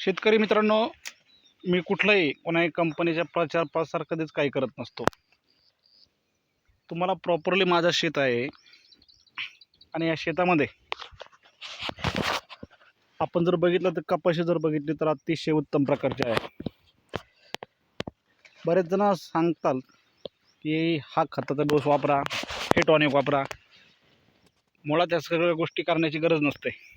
शेतकरी मित्रांनो मी कुठलाही कोणाही कंपनीच्या प्रचार प्रसार कधीच काही करत नसतो. तुम्हाला प्रॉपरली माझं शेत आहे. आणि या शेतामध्ये आपण जर बघितलं तर कपाशी जर बघितली तर अतिशय उत्तम प्रकारची आहे. बरेच जण सांगतात की हा खताचा डोस वापरा हे टॉनिक वापरा. मुळात या सगळ्या गोष्टी करण्याची गरज नसते.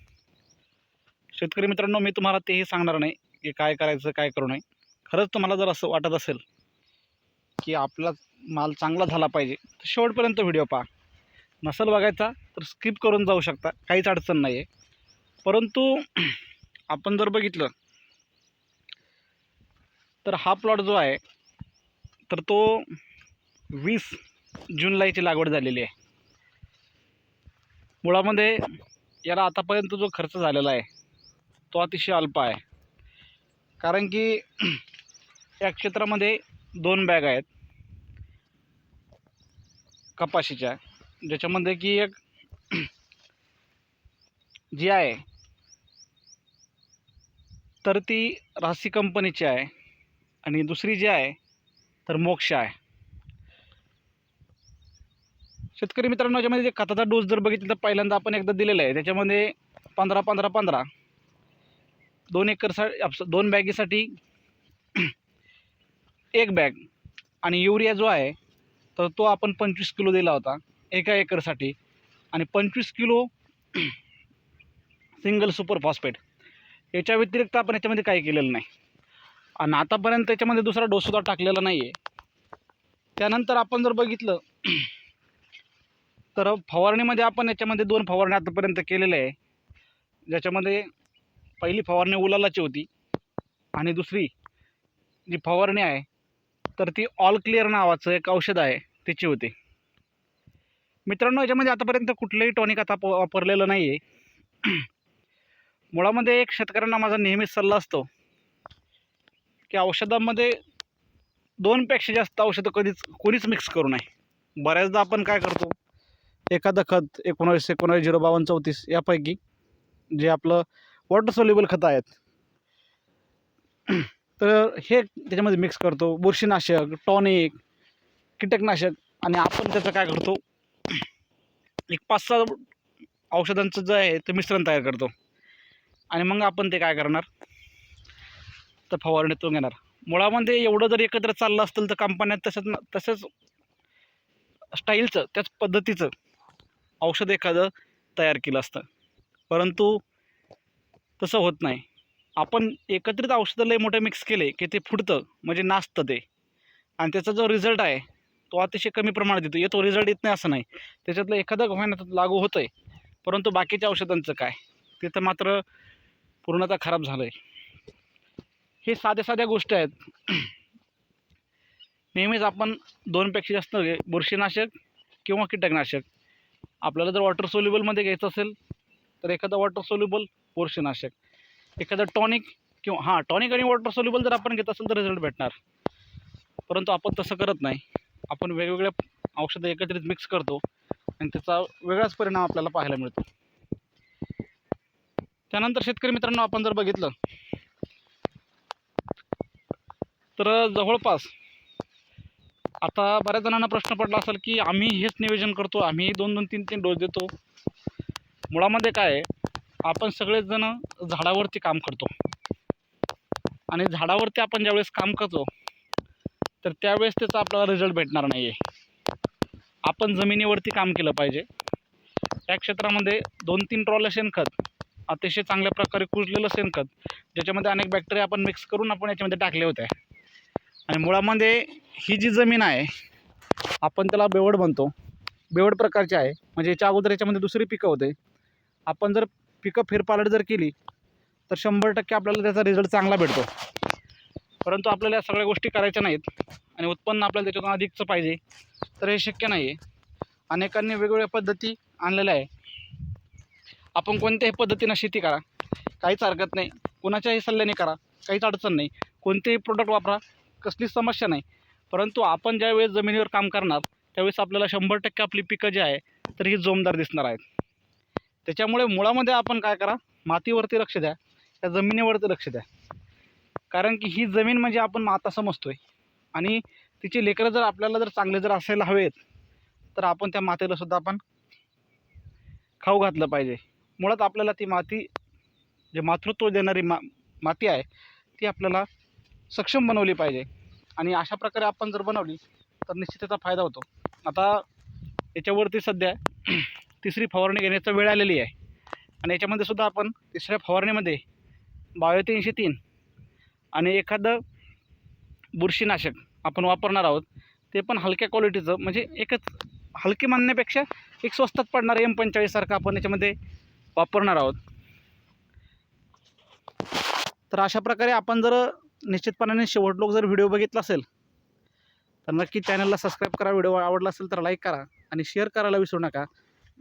शेतकरी मित्रांनो मी तुम्हाला तेही सांगणार नाही की काय करायचं काय करू नये. खरंच तुम्हाला जर असं वाटत असेल की आपला माल चांगला झाला पाहिजे तर शेवटपर्यंत व्हिडिओ पहा. नसेल बघायचा तर स्किप करून जाऊ शकता. काहीच अडचण नाही आहे परंतु आपण जर बघितलं तर हा प्लॉट जो आहे तर तो वीस जुलैची लागवड झालेली आहे. मुळामध्ये याला आतापर्यंत जो खर्च झालेला आहे तो अतिशय अल्प आहे. कारण की या क्षेत्रामध्ये दोन बॅग आहेत. कपाशीच्या ज्याच्यामध्ये की एक जी आहे तर ती रासी कंपनीची आहे आणि दुसरी जी आहे तर मोक्ष आहे. शेतकरी मित्रांनो याच्यामध्ये जे खताचा डोस जर बघितलं तर पहिल्यांदा आपण एकदा दिलेला आहे. त्याच्यामध्ये पंधरा पंधरा पंधरा. दोन एकरसा दोन बॅगेसाठी एक बॅग आणि युरिया जो आहे तर तो आपण पंचवीस किलो दिला होता एका एकरसाठी. आणि पंचवीस किलो सिंगल सुपर फॉस्फेट. याच्या व्यतिरिक्त आपण याच्यामध्ये काही केलेलं नाही. आणि आतापर्यंत त्याच्यामध्ये दुसरा डोससुद्धा टाकलेला नाही आहे त्यानंतर आपण जर बघितलं तर फवारणीमध्ये आपण याच्यामध्ये दोन फवारणी आतापर्यंत केलेल्या आहे. ज्याच्यामध्ये पहिली फवारणी उलालाची होती आणि दुसरी जी फवारणी आहे तर ती ऑल क्लिअर नावाचं एक औषध आहे त्याची होती. मित्रांनो याच्यामध्ये आतापर्यंत कुठलंही टॉनिक आता प- वापरलेलं नाही आहे मुळामध्ये एक शेतकऱ्यांना माझा नेहमीच सल्ला असतो की औषधामध्ये दोनपेक्षा जास्त औषधं कधीच कोणीच मिक्स करू नये. बऱ्याचदा आपण काय करतो एखादं खत एकोणावीस एकोणावीस झिरो बावन्न चौतीस यापैकी जे आपलं वॉटर सोल्युबल खतं आहेत. तर हे त्याच्यामध्ये मिक्स करतो. बुरशीनाशक टॉनिक कीटकनाशक आणि आपण त्याचं काय करतो? एक पाच सहा औषधांचं जे आहे ते मिश्रण तयार करतो. आणि मग आपण ते काय करणार? तर फवारणीतून घेणार. मुळामध्ये एवढं जर एकत्र चाललं असतं तर कंपन्यात तसंच तसंच स्टाईलचं त्याच पद्धतीचं औषध एखादं तयार केलं असतं. परंतु तसं होत नाही. आपण एकत्रित औषधं लय मोठे मिक्स केले की ते फुटतं म्हणजे नाचतं ते. आणि त्याचा जो रिझल्ट आहे तो अतिशय कमी प्रमाणात येतो. येतो रिझल्ट येत नाही असं नाही. त्याच्यातलं एखादं महिन्यात लागू होतं आहे परंतु बाकीच्या औषधांचं काय? तिथं मात्र पूर्णतः खराब झालं आहे हे साध्या साध्या गोष्टी आहेत. नेहमीच आपण दोनपेक्षा जास्त बुरशीनाशक किंवा कीटकनाशक. आपल्याला जर वॉटर सोल्युबलमध्ये घ्यायचं असेल तर एखादं वॉटर सोल्युबल बुरशीनाशक. एखादं टॉनिक किंवा हां टॉनिक आणि वॉटर सोल्युबल जर आपण घेत असेल तर रिझल्ट भेटणार. परंतु आपण तसं करत नाही. आपण वेगवेगळ्या औषधं एकत्रित मिक्स करतो आणि त्याचा वेगळाच परिणाम आपल्याला पाहायला मिळतो. त्यानंतर शेतकरी मित्रांनो आपण जर बघितलं तर जवळपास आता बऱ्याच जणांना प्रश्न पडला असेल की आम्ही हेच नियोजन करतो आम्ही दोन दोन तीन तीन डोस देतो. मुळामध्ये काय आहे आपण सगळेच झाडावरती काम करतो. आणि झाडावरती आपण ज्यावेळेस काम करतो तर त्यावेळेस त्याचा आपल्याला रिझल्ट भेटणार नाही आहे आपण जमिनीवरती काम केलं पाहिजे. त्या क्षेत्रामध्ये दोन तीन ट्रॉल शेणखत अतिशय चांगल्या प्रकारे कुजलेलं शेणखत ज्याच्यामध्ये अनेक बॅक्टेरिया आपण मिक्स करून आपण याच्यामध्ये टाकले होते. आणि मुळामध्ये ही जी जमीन आहे आपण त्याला बेवड म्हणतो. बेवड प्रकारची आहे. म्हणजे याच्या अगोदर याच्यामध्ये दुसरी पिकं होते. आपण जर पिकं फेरपालट जर केली तर शंभर टक्के आपल्याला त्याचा रिझल्ट चांगला भेटतो. परंतु आपल्याला या सगळ्या गोष्टी करायच्या नाहीत आणि उत्पन्न आपल्याला त्याच्यातून अधिकचं पाहिजे तर हे शक्य नाही आहे अनेकांनी वेगवेगळ्या पद्धती आणलेल्या आहे आपण कोणत्याही पद्धतीनं शेती करा. काहीच हरकत नाही. कोणाच्याही सल्ल्याने करा. काहीच अडचण नाही. कोणतेही प्रोडक्ट वापरा. कसलीच समस्या नाही. परंतु आपण ज्यावेळेस जमिनीवर काम करणार त्यावेळेस आपल्याला शंभर टक्के आपली पिकं जी आहे तर ही जोमदार दिसणार आहेत. त्याच्यामुळे मुळामध्ये आपण काय करा मातीवरती लक्ष द्या त्या जमिनीवरती लक्ष द्या. कारण की ही जमीन म्हणजे आपण माता समजतो आहे आणि तिची लेकरं जर आपल्याला जर चांगले जर असायला हवेत तर आपण त्या मातेला सुद्धा आपण खाऊ घातलं पाहिजे. मुळात आपल्याला ती माती जे मातृत्व देणारी मा माती आहे ती आपल्याला सक्षम बनवली पाहिजे. आणि अशा प्रकारे आपण जर बनवली तर निश्चित त्याचा फायदा होतो. आता याच्यावरती सध्या तिसरी फवारणी घेण्याचा वेळ आलेली आहे. आणि याच्यामध्ये सुद्धा आपण तिसऱ्या फवारणीमध्ये बायोतीनशे तीन आणि एखादं बुरशीनाशक आपण वापरणार आहोत ते पण हलक्या क्वालिटीचं म्हणजे एकच हलके मानण्यापेक्षा एक स्वस्तात पडणारं एम पंचेचाळीससारखं आपण याच्यामध्ये वापरणार आहोत. तर अशा प्रकारे आपण जर निश्चितपणाने शेवट लोक जर व्हिडिओ बघितला असेल तर नक्की चॅनलला सबस्क्राईब करा व्हिडिओ आवडला असेल तर लाईक करा आणि शेअर करायला विसरू नका.